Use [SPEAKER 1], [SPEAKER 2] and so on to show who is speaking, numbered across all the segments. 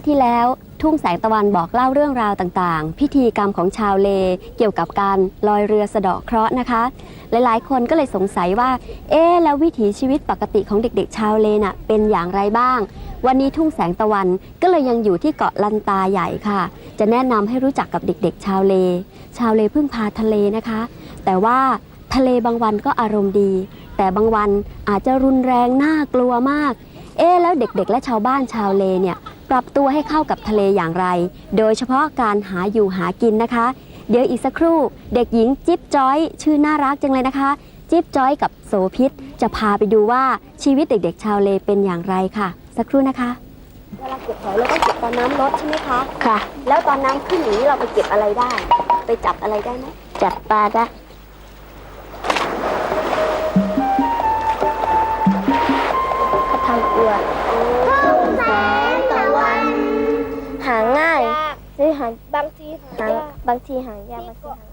[SPEAKER 1] ห์ที่แล้ว
[SPEAKER 2] ทุ่งแสงตะวันบอกเล่าเรื่องราวต่างๆ พิธีกรรมของชาวเล เกี่ยวกับการลอยเรือสะเดาะเคราะห์นะคะ หลายๆ คนก็เลยสงสัยว่า เอ๊ะแล้ววิถีชีวิตปกติของเด็กๆ ชาวเลน่ะเป็นอย่างไรบ้าง วันนี้ทุ่งแสงตะวันก็เลยยังอยู่ที่เกาะลันตาใหญ่ค่ะ จะแนะนำให้รู้จักกับเด็ก ๆ ชาวเล ชาวเลพิ่งพาทะเลนะคะ แต่ว่าทะเลบางวันก็อารมณ์ดี แต่บางวันอาจจะรุนแรงน่ากลัวมากเอ๊แล้วเด็กๆ และชาวบ้านชาวเลเนี่ย ปรับตัวให้เข้ากับทะเลอย่างไร โดยเฉพาะการหาอยู่หากินนะคะ เดี๋ยวอีกสักครู่ เด็กหญิงจิ๊บจ้อย ชื่อน่ารักจังเลยนะคะ จิ๊บจ้อยกับโสพิษ จะพาไปดูว่าชีวิตเด็กๆ ชาวเลเป็นอย่างไรค่ะ สักครู่นะคะเวลาเก็บหอยเราต้องเก็บตอนน้ำลดใช่ไหมคะ
[SPEAKER 3] ค่ะ
[SPEAKER 2] แล้วตอนน้ำขึ้นอย่างนี้เราไปเก็บอะไรได้ ไปจับอะไรได้ไหม
[SPEAKER 3] จับปลาได้าง่า
[SPEAKER 2] ย
[SPEAKER 3] หรือหาบางที
[SPEAKER 2] หา
[SPEAKER 3] หา
[SPEAKER 2] บางทีหายากบางทีหา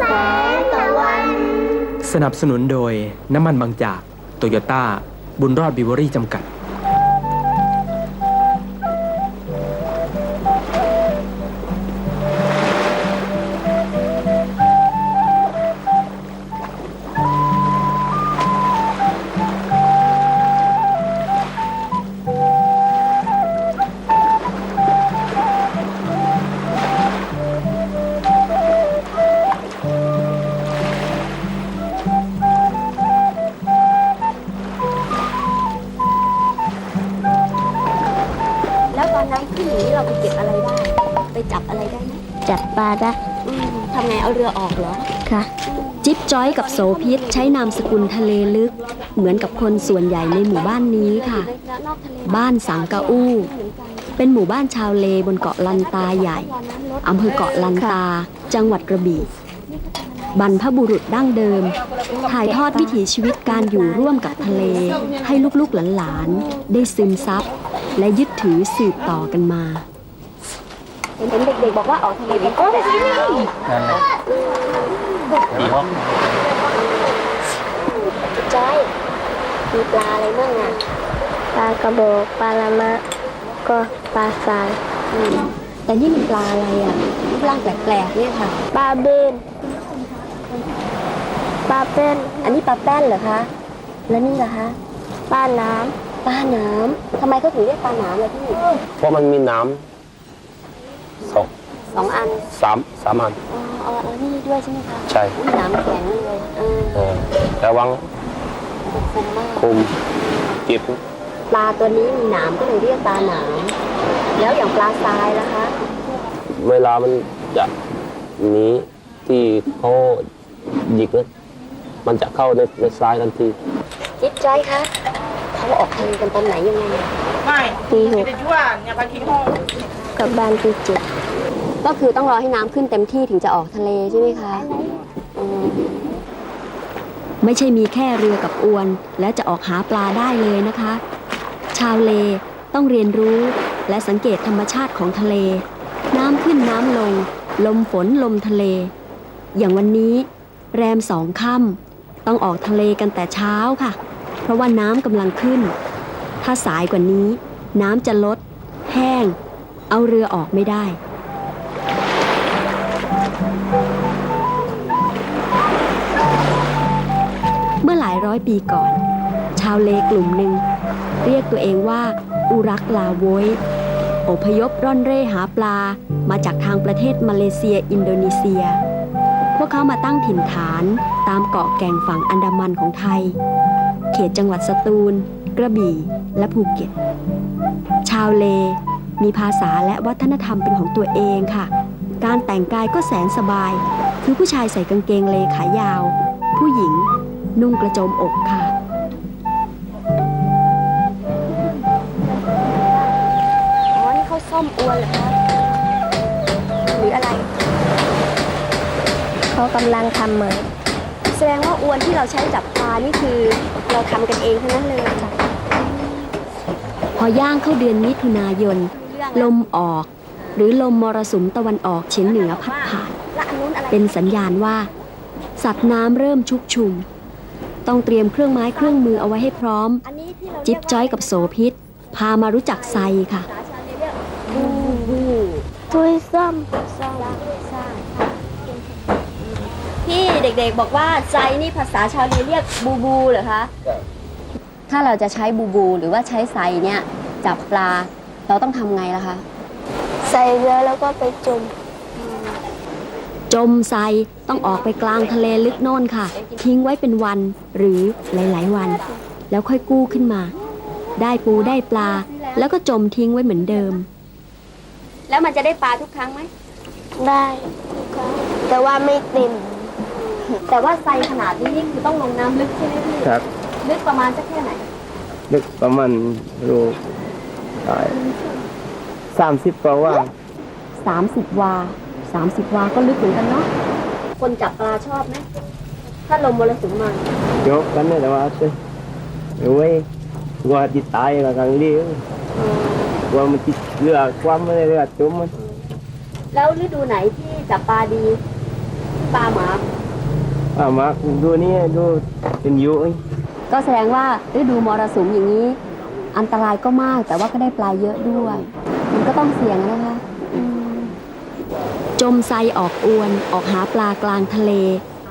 [SPEAKER 3] แสงตะวัน
[SPEAKER 4] สนับสนุนโดยน้ำมันบางจาก โตโยต้า บุญรอดบิวเวอรี่จำกัด
[SPEAKER 2] จิ๊บ
[SPEAKER 3] จ้
[SPEAKER 2] อยกับโสพิษใช้นามสกุลทะเลลึก เหมือนกับคนส่วนใหญ่ในหมู่บ้านนี้ค่ะ บ้านสังกะอู้ เป็นหมู่บ้านชาวเลบนเกาะลันตาใหญ่อำเภอเกาะลันตา จังหวัดกระบี่บรรพบุรุษดั้งเดิม ถ่ายทอดวิถีชีวิตการอยู่ร่วมกับทะเล ให้ลูกๆหลานๆ ได้ซึมซับ และยึดถือสืบต่อกันมาเห็นเด็กๆบอกว่าออกทะเลไปตั้ง แต่เช้าจ้อยมีปลาอะไรบ้างอะ
[SPEAKER 3] ปลากระบอกปลาละมะ ก็ปลาทราย
[SPEAKER 2] แต่นี่มันปลาอะไรอะรูปร่างแปลกๆเนี่ยค่ะ
[SPEAKER 3] ปลาเบนปลาเป็น
[SPEAKER 2] อันนี้ปลาแป้นเหรอคะ แล้วนี่ล่ะคะ
[SPEAKER 3] ปลาน้
[SPEAKER 2] ปลาหนามทำไมเขาถึงเรียกปลาหนามล่ะพี่
[SPEAKER 5] เพราะมันมีน้ำสอง
[SPEAKER 2] สองอัน
[SPEAKER 5] สามสามอัน
[SPEAKER 2] อ๋ออ๋ออ๋อนี่ด้วยใช่ไหมคะ
[SPEAKER 5] ใช่
[SPEAKER 2] อุ๊ยหนามแข็งเลยเออ
[SPEAKER 5] เออระวัง
[SPEAKER 2] คมมาก
[SPEAKER 5] คุมจิบ
[SPEAKER 2] ปลาตัวนี้มีหนามก็เลยเรียกปลาหนามแล้วอย่างปลาทรายล่ะคะ
[SPEAKER 5] เวลามันจะหนีที่เขาหยิกนะมันจะเข้าในในซ้ายทันที
[SPEAKER 2] จิ๊บจ้อยคะเขาออกทะเลกันตอนไหนยังไงอะำ
[SPEAKER 3] ปีหกกับบ้านปีเจ็ด
[SPEAKER 2] ก็คือต้องรอให้น้ำขึ้นเต็มที่ถึงจะออกทะเลใช่ไหมคะอืมไม่ใช่มีแค่เรือกับอวน และจะออกหาปลาได้เลยนะคะ ชาวเลต้องเรียนรู้และสังเกตธรรมชาติของทะเล น้ำขึ้นน้ำลง ลมฝนลมทะเล อย่างวันนี้ แรมสองค่ำต้องออกทะเลกันแต่เช้าค่ะ เพราะว่าน้ำกำลังขึ้น ถ้าสายกว่านี้ น้ำจะลด แห้ง เอาเรือออกไม่ได้ ร้อยปีก่อน ชาวเลกลุ่มหนึ่ง เรียกตัวเองว่า อุรักลาโวยอพยพร่อนเร่หาปลามาจากทางประเทศมาเลเซียอินโดนีเซีย พวกเขามาตั้งถิ่นฐานตามเกาะแก่งฝั่งอันดามันของไทย เขตจังหวัดสตูล กระบี่ และภูเก็ต ชาวเล มีภาษาและวัฒนธรรมเป็นของตัวเองค่ะ
[SPEAKER 6] การแต่งกายก็แสนสบาย คือผู้ชายใส่กางเกงเลขายาว ผู้หญิง นุ่งกระโจมอกค่ะ อ๋อ นี่เขาซ่อมอวนเหรอคะ หรืออะไร
[SPEAKER 3] เขากำลังทำเหมือน
[SPEAKER 6] แสดงว่าอวนที่เราใช้จับปลา นี่คือเราทำกันเองทั้งนั้นเลยพอย่างเข้าเดือนมิถุนายน ลมออก หรือลมมรสุมตะวันออกเฉียงเหนือพัดผ่านเป็นสัญญาณว่า สัตว์น้ำเริ่มชุกชุม ต้องเตรียมเครื่องไม้เครื่องมือเอาไว้ให้พร้อมจิ๊บจ้อยกับโสพิษ พามารู้จักไซค่ะ
[SPEAKER 3] ถ้วยส้ม
[SPEAKER 6] พี่เด็กๆบอกว่าไซนี่ภาษาชาวเลเรียกบูบูเหรอคะ ถ้าเราจะใช้บูบูหรือว่าใช้ไซเนี่ยจับปลาเราต้องทำไงล่ะคะ
[SPEAKER 3] ใส่เรือแล้วก็ไปจุ่ม
[SPEAKER 6] จมไซต้องออกไปกลางทะเลลึกโน่นค่ะ ทิ้งไว้เป็นวันหรือหลาย ๆ วัน แล้วค่อยกู้ขึ้นมา ได้ปูได้ปลา แล้วก็จมทิ้งไว้เหมือนเดิม แล้วมันจะได้ปลาทุกครั้งไหม
[SPEAKER 3] ได้ แต่ว่าไม่เต็ม
[SPEAKER 6] แต่ว่าไซขนาดนี้นี่คือต้องลงน้ำลึกใช่ไหมพี่
[SPEAKER 7] ครับ
[SPEAKER 6] ลึกประมาณสักแค่ไหน
[SPEAKER 7] ลึกประมาณรูสามสิบกว่าว่า
[SPEAKER 6] 30วา 30วา ก็ลึกเหมือนกันเนาะ คนจับปลาชอบไหม ถ้าลมมรสุมมา
[SPEAKER 7] ยกกันเนี่ยแต่ว่าเอ้ยเว้ยกลัวจิตตายกับกลางเลี้ยวกลัวมันจิตเรือความไม่ได้เรือจมมัน
[SPEAKER 6] แล้วฤดูไหนที่จับปลาดีปลาหมา
[SPEAKER 7] อ่ามาดูนี่ดูเป็นยุ้ย
[SPEAKER 6] ก็แสดงว่าฤดูมรสุมอย่างนี้ อันตรายก็มากแต่ว่าก็ได้ปลาเยอะด้วย มันก็ต้องเสี่ยงนะคะ จมไซออกอวนออกหาปลากลางทะเล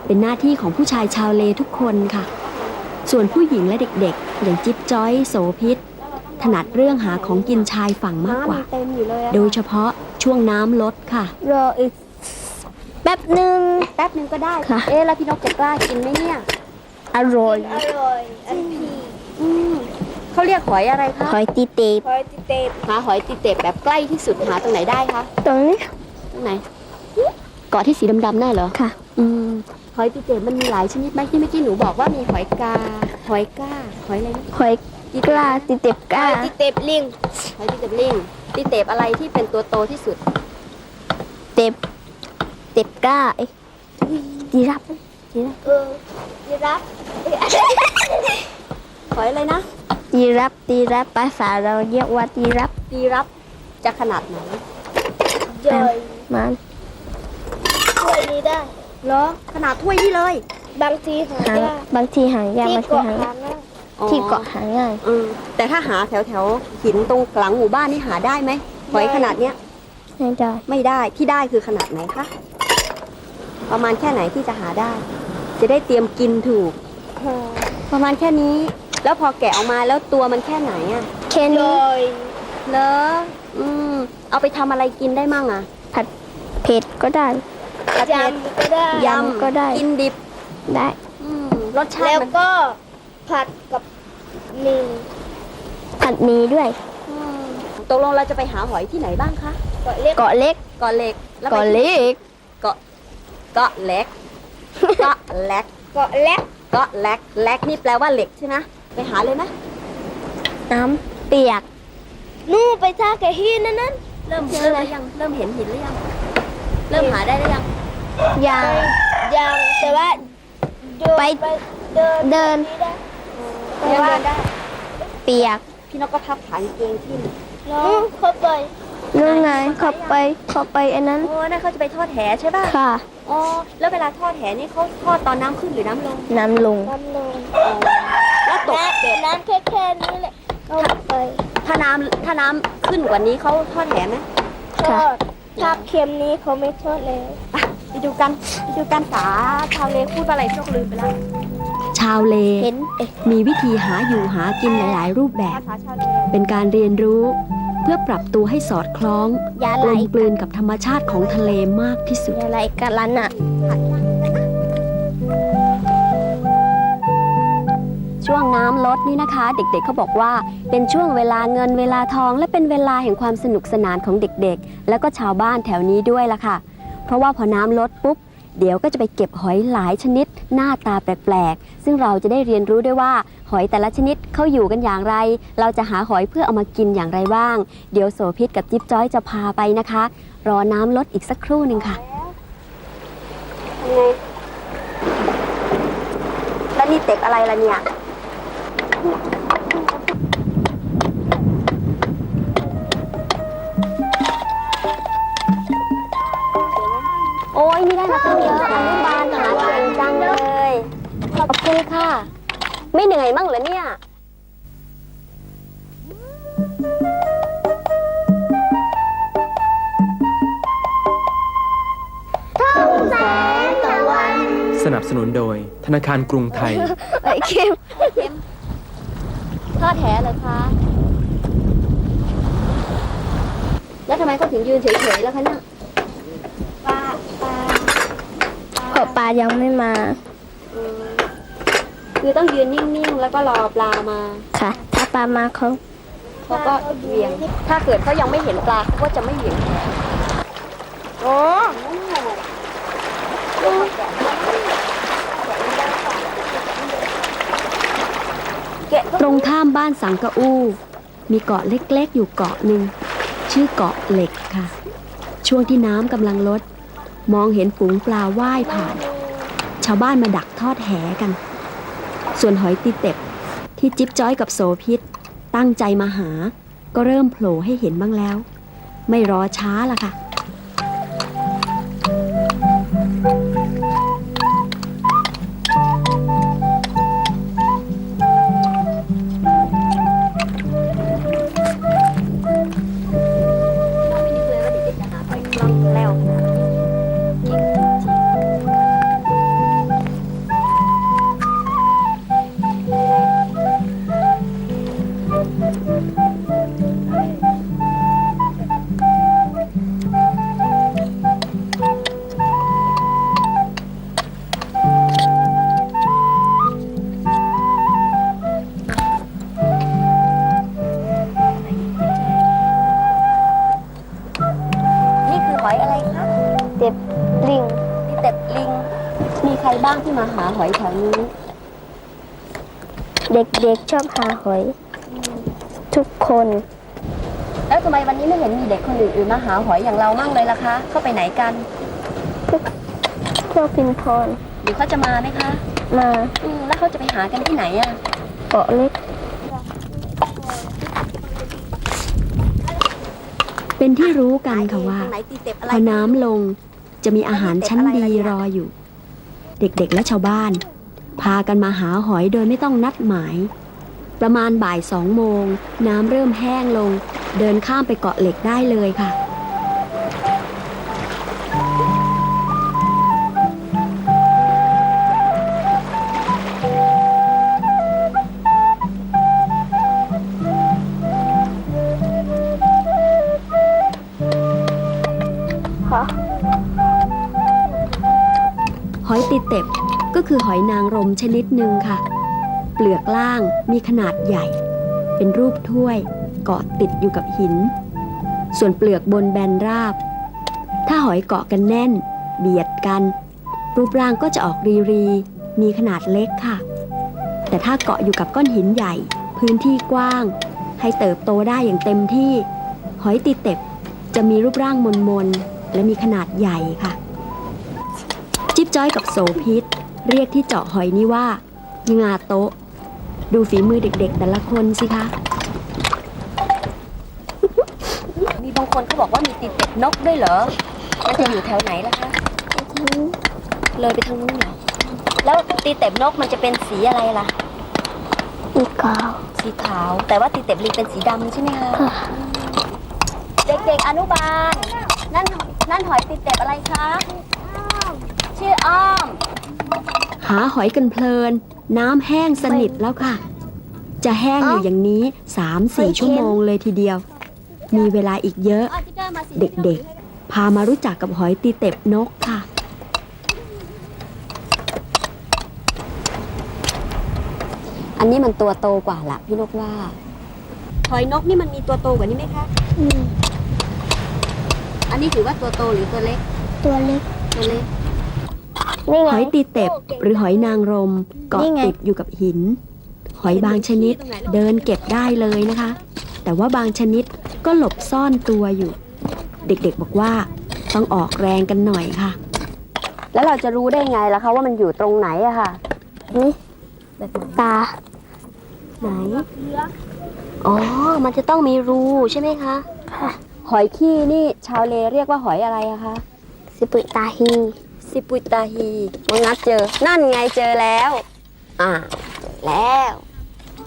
[SPEAKER 6] เป็นหน้าที่ของผู้ชายชาวเลทุกคนค่ะ ส่วนผู้หญิงและเด็กๆ อย่างจิ๊บจ้อย โสพิษถนัดเรื่องหาของกินชายฝั่งมากกว่า
[SPEAKER 3] เต็มอยู่เลย
[SPEAKER 6] โดยเฉพาะช่วงน้ำลดค่ะ
[SPEAKER 3] รออีกแป๊บหนึ่ง
[SPEAKER 6] แป๊บนึงก็ได้
[SPEAKER 3] ค่ะ
[SPEAKER 6] เอ๊ะแล้วพี่นกจะกล้ากินไหมเนี่ย
[SPEAKER 3] อร่อย
[SPEAKER 8] อร่อยอันพี
[SPEAKER 6] อืมเขาเรียกหอยอะไรคะ
[SPEAKER 3] หอยตีเต็บ
[SPEAKER 8] คอยติเตบ
[SPEAKER 6] หาหอยติเต็บแบบใกล้ที่สุดหาตรงไหนได้คะ
[SPEAKER 3] ตรงนี้
[SPEAKER 6] ตรงไหน เกาะที่สีดำๆน่ะเหรอ
[SPEAKER 3] ค่ะ
[SPEAKER 6] อืมหอยติเต็บมันมีหลายชนิดไหมที่เมื่อกี้หนูบอกว่ามีหอยกา หอยก้า หอยอะไรนะ
[SPEAKER 3] หอยกล้าตีเต็บก
[SPEAKER 8] ค
[SPEAKER 3] ล้า
[SPEAKER 8] อยติเตบลิง
[SPEAKER 6] หอยติเต็บลิงติเต็บอะไรที่เป็นตัวโตที่สุด
[SPEAKER 3] เต็บเต็บกล้าเอ้ยจีรับจีรับ
[SPEAKER 8] เออยีรับ
[SPEAKER 6] หอยอะไรนะ
[SPEAKER 3] จีรับตีรับภาษาเราเรียกว่าจีรับ
[SPEAKER 6] ตีรับจะขนาดไหน
[SPEAKER 8] ใหญ่
[SPEAKER 3] มัน
[SPEAKER 8] ช่วยนี้ได้
[SPEAKER 6] เหรอขนาดถ้วยนี่เลย
[SPEAKER 8] บางทีหา
[SPEAKER 3] หาง
[SPEAKER 8] ยาก
[SPEAKER 3] บางทีหางยาก
[SPEAKER 8] ที่
[SPEAKER 3] บางที
[SPEAKER 8] เกาะ
[SPEAKER 3] หาง
[SPEAKER 8] หางง่าย
[SPEAKER 6] อ๋อ
[SPEAKER 3] ที่เกาะหางง่าย
[SPEAKER 6] อืมแต่ถ้าหาแถวแถวๆหินตรงหลังหมู่บ้านนี่หาได้ไหมหอยขนาดเนี้ย
[SPEAKER 3] ไม่ได้
[SPEAKER 6] ไม่ได้ที่ได้คือขนาดไหนคะประมาณแค่ไหนที่จะหาได้ จะได้เตรียมกินถูกประมาณแค่นี้ แล้วพอแกะออกมาแล้วตัวมันแค่ไหนอะ
[SPEAKER 3] แค่
[SPEAKER 8] ให
[SPEAKER 3] นี้
[SPEAKER 8] ญ่
[SPEAKER 6] เลออืมเอาไปทำอะไรกินได้มั่งอะ
[SPEAKER 3] เผ็ดก็ได้
[SPEAKER 6] กระเทียม
[SPEAKER 8] ยำก็ได้
[SPEAKER 3] ยำก็ได้
[SPEAKER 6] กินดิบ
[SPEAKER 3] ได้
[SPEAKER 6] อืมรสชา
[SPEAKER 8] แล้
[SPEAKER 6] ติ
[SPEAKER 8] ว
[SPEAKER 6] มัน
[SPEAKER 8] ก็ผัดกับหมี่
[SPEAKER 3] ผัดหมีด้วย
[SPEAKER 6] อืมตกลงเราจะไปหาหอยที่ไหนบ้างคะ
[SPEAKER 8] เกาะเล็ก
[SPEAKER 3] เกาะเล็ก
[SPEAKER 6] เกาะเหล็กแล้วไป
[SPEAKER 3] เกาะเล็ก
[SPEAKER 6] เกาะเกาะเล็กเกาะเล็ก
[SPEAKER 8] เกาะเล็ก
[SPEAKER 6] เกาะเล็กเล็กนี่แปลว่าเหล็กใช่ไหมไปหาเลยไหม
[SPEAKER 3] น้ำเปียก
[SPEAKER 8] นู่นไปท่าแกะหินนั่นนั่น
[SPEAKER 6] เริ่มเริ่มหรือยังเริ่มเห็นหินหรือยัง เริ่มหาได้หรือยัง
[SPEAKER 3] ยาง
[SPEAKER 8] ยังแต่ว่าเดิน
[SPEAKER 3] ไป
[SPEAKER 8] เดิน
[SPEAKER 3] เดิน
[SPEAKER 8] นี่ได้
[SPEAKER 6] แต่ว่าได้
[SPEAKER 3] เปียก
[SPEAKER 6] พี่นกก็พับขากางเกงที่น
[SPEAKER 8] น้องเข้าไป
[SPEAKER 3] นู่นไงเข้าไปเข้าไปอันนั้น
[SPEAKER 6] โอ้นั่นเขาจะไปทอดแหใช่ป่ะ
[SPEAKER 3] ค่ะ
[SPEAKER 6] อ๋อแล้วเวลาทอดแหนี่เขาทอดตอนน้ำขึ้นหรือน้ำลง
[SPEAKER 3] น้ำลง
[SPEAKER 8] น้ำลง
[SPEAKER 6] แล้วตก
[SPEAKER 8] น้ำ
[SPEAKER 6] เบ็ด
[SPEAKER 8] น้ำแค่แค่นี้แหละเข้าไป
[SPEAKER 6] ถ้าน้ำถ้าน้ำขึ้นกว่านี้เขาทอดแหไหม
[SPEAKER 8] ทอด ถ้าเค็มนี้เขาไม่ทอดแล้ว
[SPEAKER 6] ไปดูกันไปดูกันสาชาวเลพูดว่าอะไรพวกลืมไปแล้วชาวเล
[SPEAKER 3] เห็นเอ๊ะ
[SPEAKER 6] มีวิธีหาอยู่หากินหลาย ๆ รูปแบบ
[SPEAKER 8] ภาษาชาวเล
[SPEAKER 6] เป็นการเรียนรู้ เพื่อปรับตัวให้สอดคล้อง
[SPEAKER 3] ยากไหล
[SPEAKER 6] ลมกลืนกับธรรมชาติของทะเลมากที่สุด
[SPEAKER 3] ยาไหลกันลันอะ
[SPEAKER 6] ช่วงน้ำลดนี่นะคะ เด็กๆเขาบอกว่าเป็นช่วงเวลาเงินเวลาทอง และเป็นเวลาแห่งความสนุกสนานของเด็กๆ แล้วก็ชาวบ้านแถวนี้ด้วยล่ะค่ะ
[SPEAKER 2] เพราะว่าพอน้ำลดปุ๊บเดี๋ยวก็จะไปเก็บหอยหลายชนิด หน้าตาแปลกๆ ซึ่งเราจะได้เรียนรู้ด้วยว่า หอยแต่ละชนิดเขาอยู่กันอย่างไร เราจะหาหอยเพื่อเอามากินอย่างไรบ้าง เดี๋ยวโสพิษกับจิ๊บจ้อยจะพาไปนะคะ รอน้ำลดอีกสักครู่หนึ่งค่ะแล้วนี่เต็บอะไรล่ะเนี่ย โอ้ยไม่ได้มาตั้งเยอะอนุบาลหาเก่งจังเลย ขอบคุณค่ะ ไม่เหนื่อยมั่งเหรอเนี่ย
[SPEAKER 3] แสงตะวัน
[SPEAKER 4] สนับสนุนโดยธนาคารกรุงไทย
[SPEAKER 3] ไอ้เค็ม
[SPEAKER 2] ทอดแหเลยคะ แล้วทำไมเขาถึงยืนเฉยๆแล้วคะเนี่ย
[SPEAKER 3] เพราะปลายังไม่มา
[SPEAKER 2] คือต้องยืนนิ่งๆ แล้วก็รอปลามา
[SPEAKER 3] ค่ะ ถ้าปลามาเขา
[SPEAKER 2] เขาก็เหวี่ยง ถ้าเกิดเขายังไม่เห็นปลาเขาก็จะไม่เหวี่ยงแห
[SPEAKER 3] โอ้
[SPEAKER 2] ตรงข้ามบ้านสังกะอูมีเกาะเล็กๆ อยู่เกาะหนึ่ง ชื่อเกาะเหล็กค่ะ ช่วงที่น้ำกำลังลด มองเห็นฝูงปลาว่ายผ่าน ชาวบ้านมาดักทอดแหกัน ส่วนหอยตีเต็บที่จิ๊บจ้อยกับโสพิษ ตั้งใจมาหา ก็เริ่มโผล่ให้เห็นบ้างแล้ว ไม่รอช้าละค่ะ หาหอยแถวนี้
[SPEAKER 3] เด็กๆชอบหาหอย ทุกคน
[SPEAKER 2] แล้วทำไมวันนี้ไม่เห็นมีเด็กคนอื่นๆมาหาหอยอย่างเรามั่งเลยล่ะคะเข้าไปไหนกัน
[SPEAKER 3] พวกพินพร
[SPEAKER 2] เดี๋ยวเขาจะมาไหมคะ
[SPEAKER 3] มา
[SPEAKER 2] อืมแล้วเขาจะไปหากันที่ไหนอะ
[SPEAKER 3] เกาะเล็ก
[SPEAKER 2] เป็นที่รู้กันค่ะว่า พอน้ำลงจะมีอาหารชั้นดีรออยู่ เด็กๆและชาวบ้าน พากันมาหาหอยโดยไม่ต้องนัดหมาย ประมาณบ่ายสองโมง น้ำเริ่มแห้งลง เดินข้ามไปเกาะเหล็กได้เลยค่ะ นางรมชนิดหนึ่งค่ะ เปลือกล่างมีขนาดใหญ่ เป็นรูปถ้วยเกาะติดอยู่กับหิน ส่วนเปลือกบนแบนราบ ถ้าหอยเกาะกันแน่น เบียดกัน รูปร่างก็จะออกรีรี มีขนาดเล็กค่ะ แต่ถ้าเกาะอยู่กับก้อนหินใหญ่ พื้นที่กว้าง ให้เติบโตได้อย่างเต็มที่ หอยตีเต็บจะมีรูปร่างมนๆและมีขนาดใหญ่ค่ะ จิ๊บจ้อยกับโสพิษ เรียกที่เจาะหอยนี่ว่างาโต๊ะ ดูฝีมือเด็กๆ แต่ละคนสิคะ มีบางคนเขาบอกว่ามีติดเป็ดนกด้วยเหรอมันจะอยู่แถวไหนล่ะคะ เลยไปทางนู้นเหรอ แล้วตีเต็บนกมันจะเป็นสีอะไรล่ะ
[SPEAKER 3] อีกาว
[SPEAKER 2] สีขาว แต่ว่าตีเต็บลิงเป็นสีดำใช่ไหมคะ เด็กๆ อนุบาล นั่นนั่นหอยตีเต็บอะไรคะ ชื่ออ้อม หาหอยกันเพลิน น้ำแห้งสนิทแล้วค่ะ จะแห้งอยู่อย่างนี้3-4ชั่วโมงเลยทีเดียว มีเวลาอีกเยอะ เด็กๆ พามารู้จักกับหอยตีเต็บนกค่ะ อันนี้มันตัวโตกว่าละพี่นกว่า หอยนกนี่มันมีตัวโตกว่านี้ไหมคะ
[SPEAKER 3] อืม
[SPEAKER 2] อันนี้ถือว่าตัวโตหรือตัวเล็ก
[SPEAKER 3] ตัวเล็ก
[SPEAKER 2] ตัวเล็ก
[SPEAKER 3] นี่ไง
[SPEAKER 2] หอยตีเต็บหรือหอยนางรมเกาะ
[SPEAKER 3] นี่ไง
[SPEAKER 2] ติดอยู่กับหิน หอยบางชนิดเดินเก็บได้เลยนะคะ แต่ว่าบางชนิดก็หลบซ่อนตัวอยู่ เด็กๆบอกว่าต้องออกแรงกันหน่อยค่ะ แล้วเราจะรู้ได้ไงล่ะคะว่ามันอยู่ตรงไหนอะค่ะ
[SPEAKER 3] นี่ตา
[SPEAKER 2] ไหน อ๋อ มันจะต้องมีรูใช่ไหมคะ หอยขี้นี่ชาวเลเรียกว่าหอยอะไรอะคะ
[SPEAKER 3] สิปุยตาฮี
[SPEAKER 2] ซิปุยตาฮีมังนัดเจอ นั่นไงเจอแล้ว อ่า แล้ว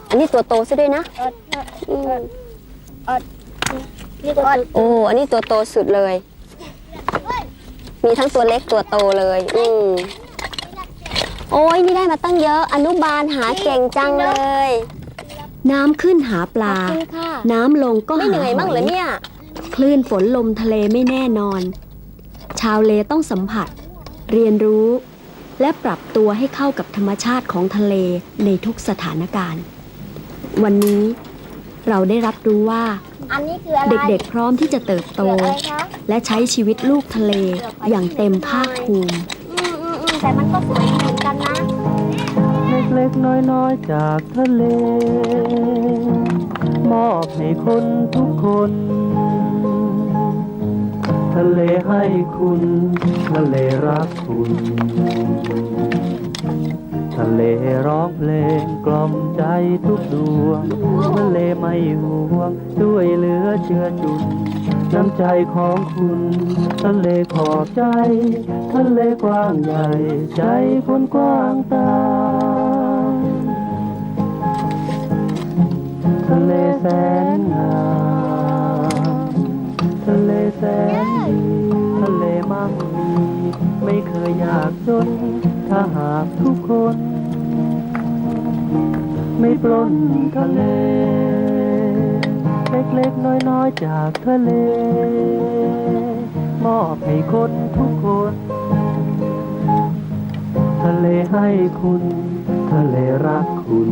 [SPEAKER 2] อันนี้ตัวโตซะด้วยนะอืม
[SPEAKER 3] นี่ก็
[SPEAKER 2] โอ้อันนี้ตัวโตสุดเลย มีทั้งตัวเล็กตัวโตเลย อืมโอ้ยนี่ได้มาตั้งเยอะ อนุบาลหาเก่งจังเลย น้ำขึ้นหาปลา น้ำลงก็
[SPEAKER 3] ไม่
[SPEAKER 2] หา
[SPEAKER 3] เหนื่อยบ้งเหรอเนี่ย
[SPEAKER 2] คลื่นฝนลมทะเลไม่แน่นอน ชาวเลต้องสัมผัส เรียนรู้ และปรับตัวให้เข้ากับธรรมชาติของทะเลในทุกสถานการณ์ วันนี้เราได้รับรู้ว่า
[SPEAKER 3] อันนี้คืออะไร
[SPEAKER 2] เด็กๆพร้อมที่จะเติบโต
[SPEAKER 3] อะไรคะ
[SPEAKER 2] และใช้ชีวิตลูกทะเลอย่างเต็มภาคภูมิ
[SPEAKER 3] อืมอืมอืมแต่มันก็สวยเหมือนกันนะ
[SPEAKER 5] เล็กๆ น้อยๆ จากทะเล มอบให้คนทุกคน ทะเลให้คุณ ทะเลรักคุณ ทะเลร้องเพลงกล่อมใจทุกดวง ทะเลไม่ห่วงช่วยเหลือเชื่อจุน น้ำใจของคุณ ทะเลขอบใจ ทะเลกว้างใหญ่ ใจคนกว้างตา ทะเลแสนงามะเลแสนดีทะเลมั่งมี ไม่เคยอยากจน ถ้าหากทุกคน ไม่ปล้นทะเล เล็กๆน้อยๆจากทะเล มอบให้คนทุกคน ทะเลให้คุณ ทะเลรักคุณ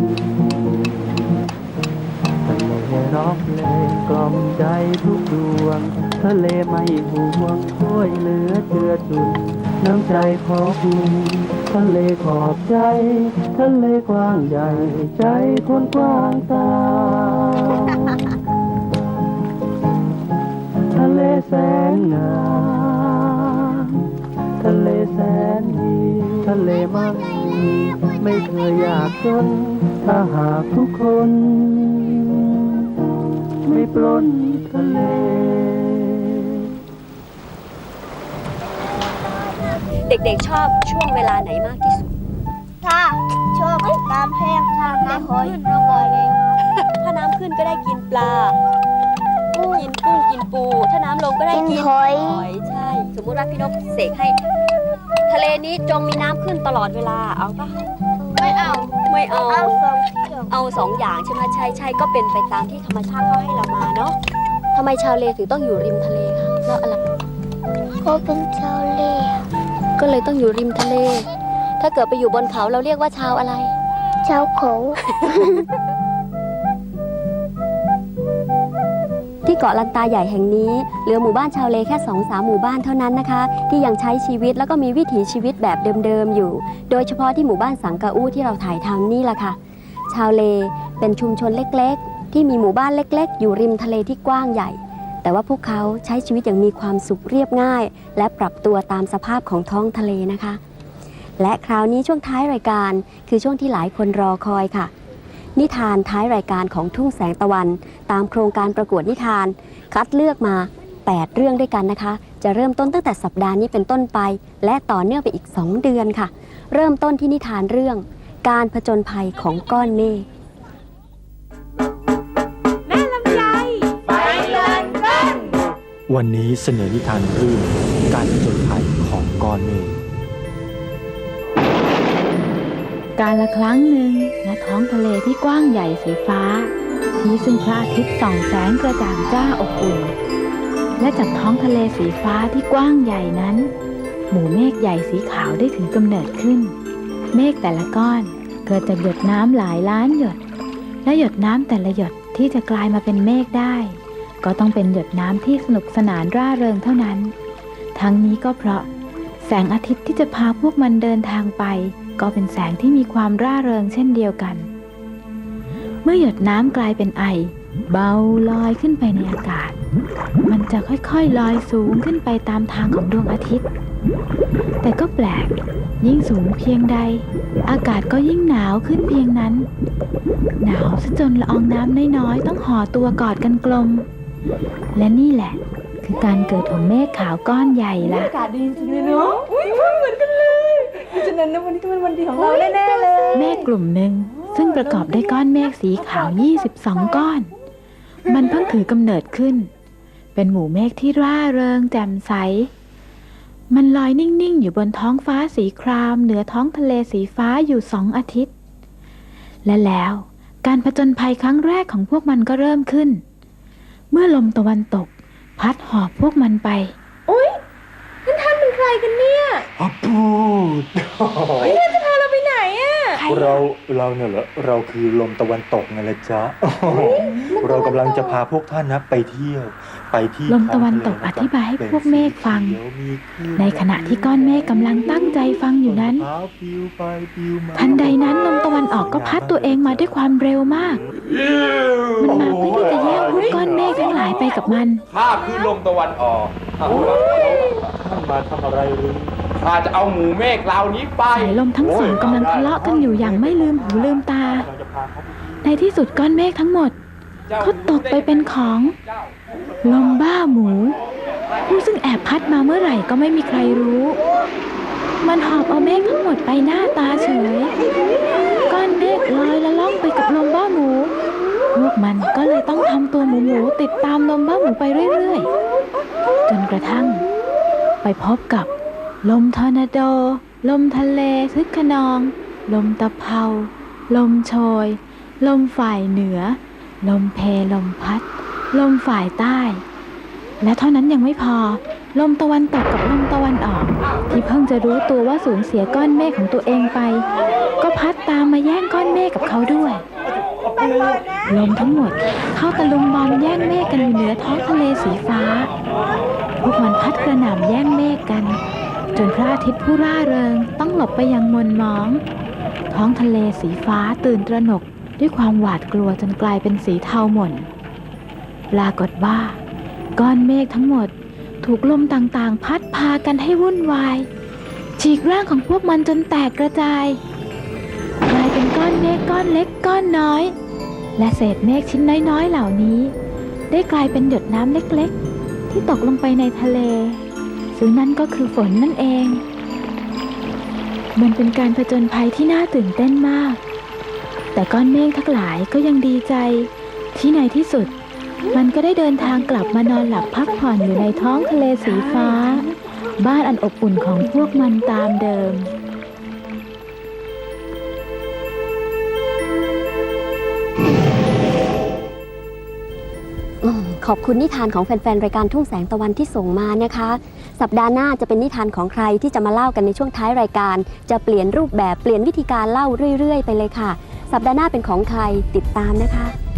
[SPEAKER 5] ทะเลร้องเพลงกล่อมใจทุกดวง ทะเลไม่ห่วงช่วยเหลือเจือจุนน้ำใจขอคุณทะเลขอบใจ ทะเลกว้างใหญ่ใจคนกว้างตา ทะเลแสนงามทะเลแสนดีทะเลมั่งมีไม่เคยอยากจน ถ้าหากทุกคน ไม่ปล้นทะเล
[SPEAKER 2] เด็กๆชอบช่วงเวลาไหนมากที่สุด
[SPEAKER 8] ถ้าชอบน้ำแห้งถ้าน้ำขึ้นเราบอกเลย
[SPEAKER 2] ถ้าน้ำขึ้นก็ได้กินปลา กินกุ้งกินปู ถ้าน้ำลงก็ได้
[SPEAKER 3] กิ
[SPEAKER 2] กิ
[SPEAKER 3] น
[SPEAKER 2] น
[SPEAKER 3] หอย
[SPEAKER 2] หอยใช่ สมมุติว่าพี่นกเสกให้ ทะเลนี้จงมีน้ำขึ้นตลอดเวลาเอาปะ
[SPEAKER 8] ไม่เอา
[SPEAKER 2] ไม่เอา
[SPEAKER 8] เอาสองเที่ยว
[SPEAKER 2] เอาสองอย่างใช่ไหมใช่ใช่ก็เป็นไปตามที่ธรรมชาติเขาให้เรามาเนาะทำไมชาวเลถึงต้องอยู่ริมทะเลคะเพราะอะไร
[SPEAKER 3] ก็เป็นชาวเล่
[SPEAKER 2] ก็เลยต้องอยู่ริมทะเล ถ้าเกิดไปอยู่บนเขาเราเรียกว่าชาวอะไร
[SPEAKER 3] ชาวเขา
[SPEAKER 2] ที่เกาะลันตาใหญ่แห่งนี้ เหลือหมู่บ้านชาวเลแค่2อสามหมู่บ้านเท่านั้นนะคะ ที่ยังใช้ชีวิตแล้วก็มีวิถีชีวิตแบบเดิมๆอยู่ โดยเฉพาะที่หมู่บ้านสังกะอู้ที่เราถ่ายทำนี่แหละค่ะ ชาวเลเป็นชุมชนเล็กๆ ที่มีหมู่บ้านเล็ก ๆ อยู่ริมทะเลที่กว้างใหญ่ แต่ว่าพวกเขาใช้ชีวิตอย่างมีความสุขเรียบง่าย และปรับตัวตามสภาพของท้องทะเลนะคะ และคราวนี้ช่วงท้ายรายการคือช่วงที่หลายคนรอคอยค่ะ นิทานท้ายรายการของทุ่งแสงตะวัน ตามโครงการประกวดนิทาน คัดเลือกมา 8 เรื่องด้วยกันนะคะ จะเริ่มต้นตั้งแต่สัปดาห์นี้เป็นต้นไป และต่อเนื่องไปอีก 2 เดือนค่ะ เริ่มต้นที่นิทานเรื่อง การผจญภัยของก้อนเมฆ
[SPEAKER 4] วันนี้เสนอนิทานเรื่องการผจญภัยของก้อนเมฆ
[SPEAKER 9] การละครั้งหนึ่งณท้องทะเลที่กว้างใหญ่สีฟ้า ที่ซึ่งพระอาทิตย์ส่องแสงกระจ่างจ้าอบอุ่น และจากท้องทะเลสีฟ้าที่กว้างใหญ่นั้น หมู่เมฆใหญ่สีขาวได้ถือกำเนิดขึ้น เมฆแต่ละก้อนเกิดจากหยดน้ำหลายล้านหยด และหยดน้ำแต่ละหยดที่จะกลายมาเป็นเมฆได้ ก็ต้องเป็นหยดน้ำที่สนุกสนานร่าเริงเท่านั้น ทั้งนี้ก็เพราะ แสงอาทิตย์ที่จะพาพวกมันเดินทางไป ก็เป็นแสงที่มีความร่าเริงเช่นเดียวกัน เมื่อหยดน้ำกลายเป็นไอ เบาลอยขึ้นไปในอากาศ มันจะค่อยๆลอยสูงขึ้นไปตามทางของดวงอาทิตย์ แต่ก็แปลก ยิ่งสูงเพียงใด อากาศก็ยิ่งหนาวขึ้นเพียงนั้น หนาวซะจนละอองน้ำน้อยๆ ต้องห่อตัวกอดกันกลม และนี่แหละ คือการเกิดของเมฆขาวก้อนใหญ่ละ
[SPEAKER 1] อากาศดีจริงเลยเนาะอุ้ยเหมือนกันเลยเพราะฉะนั้นนะวันนี้ต้องเป็นวันดีของเราแน่ๆเลย
[SPEAKER 9] เมฆกลุ่มหนึ่งซึ่งประกอบด้วยก้อนเมฆสีขาว 22 ก้อน มันเพิ่งถือกำเนิดขึ้น เป็นหมู่เมฆที่ร่าเริงแจ่มใส มันลอยนิ่งๆ อยู่บนท้องฟ้าสีคราม เหนือท้องทะเลสีฟ้าอยู่สองอาทิตย์ และแล้วการผจญภัยครั้งแรกของพวกมันก็เริ่มขึ้น เมื่อลมตะวันตก พัดหอบพวกมันไป
[SPEAKER 1] ใครกันเนี่ย
[SPEAKER 10] อะพูด
[SPEAKER 1] เราไปไหนอะ
[SPEAKER 10] เราเราเนี่ยเหรอเราคือลมตะวันตกไงละจ๊ะเรากำลังจะพาพวกท่านนะไปเที่ยว ไปที่
[SPEAKER 9] ลมตะวันตก
[SPEAKER 10] ท้งทะเล
[SPEAKER 9] อธิบายให้พวกเมฆฟัง
[SPEAKER 10] ป็นสีเขียวมีคลื่
[SPEAKER 9] ในขณะที่ก้อนเมฆกำลังตั้งใจฟังอยู่นั้น
[SPEAKER 10] มะพร้าวปลิวไปปลิวมา
[SPEAKER 9] ทันใดนั้นลมตะวันออกก็พัดตัวเองมาด้วยความเร็วมาก มันมาเพื่อที่จะแย่งพวกก้อนเมฆทั้งหลายไปกับมัน
[SPEAKER 11] ข้าคือลมตะวันออก
[SPEAKER 10] ท่าน มาทำอะไรหรือ
[SPEAKER 11] ข้าจะเอาหมูเมฆเหล่านี้ไป
[SPEAKER 9] สายลมทั้งสองกำลังทะเลาะกันอยู่อย่างไม่ลืมหูลืมตา
[SPEAKER 10] เราจะพาเขาไปที่
[SPEAKER 9] ในที่สุดก้อนเมฆทั้งหมดก็ตกไปเป็นของ ลมบ้าหมู ผู้ซึ่งแอบพัดมาเมื่อไหร่ก็ไม่มีใครรู้ มันหอบเอาเมฆทั้งหมดไปหน้าตาเฉย ก้อนเมฆลอยละล่องไปกับลมบ้าหมู พวกมันก็เลยต้องทำตัวหมูหมูๆติดตามลมบ้าหมูไปเรื่อยๆ จนกระทั่ง ไปพบกับ ลมทอร์นาโด ลมทะเลทึกขนอง ลมตะเภา ลมโชย ลมฝ่ายเหนือ ลมเพลมพัด ลมฝ่ายใต้ และเท่านั้นยังไม่พอ ลมตะวันตกกับลมตะวันออก ที่เพิ่งจะรู้ตัวว่าสูญเสียก้อนเมฆของตัวเองไป ก็พัดตามมาแย่งก้อนเมฆกับเขาด้วย ลมทั้งหมดเข้าตะลุมบอลแย่งเมฆกันอยู่เหนือท้องทะเลสีฟ้า พวกมันพัดกระหน่ำแย่งเมฆกัน จนพระอาทิตย์ผู้ร่าเริงต้องหลบไปยังมนมอง ท้องทะเลสีฟ้าตื่นตระหนกด้วยความหวาดกลัวจนกลายเป็นสีเทาหม่น ปรากฏว่า ก้อนเมฆทั้งหมดถูกลมต่างๆ พัดพากันให้วุ่นวาย ฉีกร่างของพวกมันจนแตกกระจาย กลายเป็นก้อนเมฆก้อนเล็กก้อนน้อย และเศษเมฆชิ้นน้อยๆเหล่านี้ ได้กลายเป็นหยดน้ำเล็กๆ ที่ตกลงไปในทะเล ซึ่งนั่นก็คือฝนนั่นเอง มันเป็นการผจญภัยที่น่าตื่นเต้นมาก แต่ก้อนเมฆทั้งหลายก็ยังดีใจ ที่ในที่สุด มันก็ได้เดินทางกลับมานอนหลับพักผ่อนอยู่ในท้องทะเลสีฟ้า บ้านอันอบอุ่นของพวกมันตามเดิม
[SPEAKER 2] อบคุณนิทานของแฟนๆ รายการทุ่งแสงตะวันที่ส่งมานะคะ สัปดาห์หน้าจะเป็นนิทานของใครที่จะมาเล่ากันในช่วงท้ายรายการ จะเปลี่ยนรูปแบบเปลี่ยนวิธีการเล่าเรื่อย ๆ ไปเลยค่ะ สัปดาห์หน้าเป็นของใครติดตามนะคะ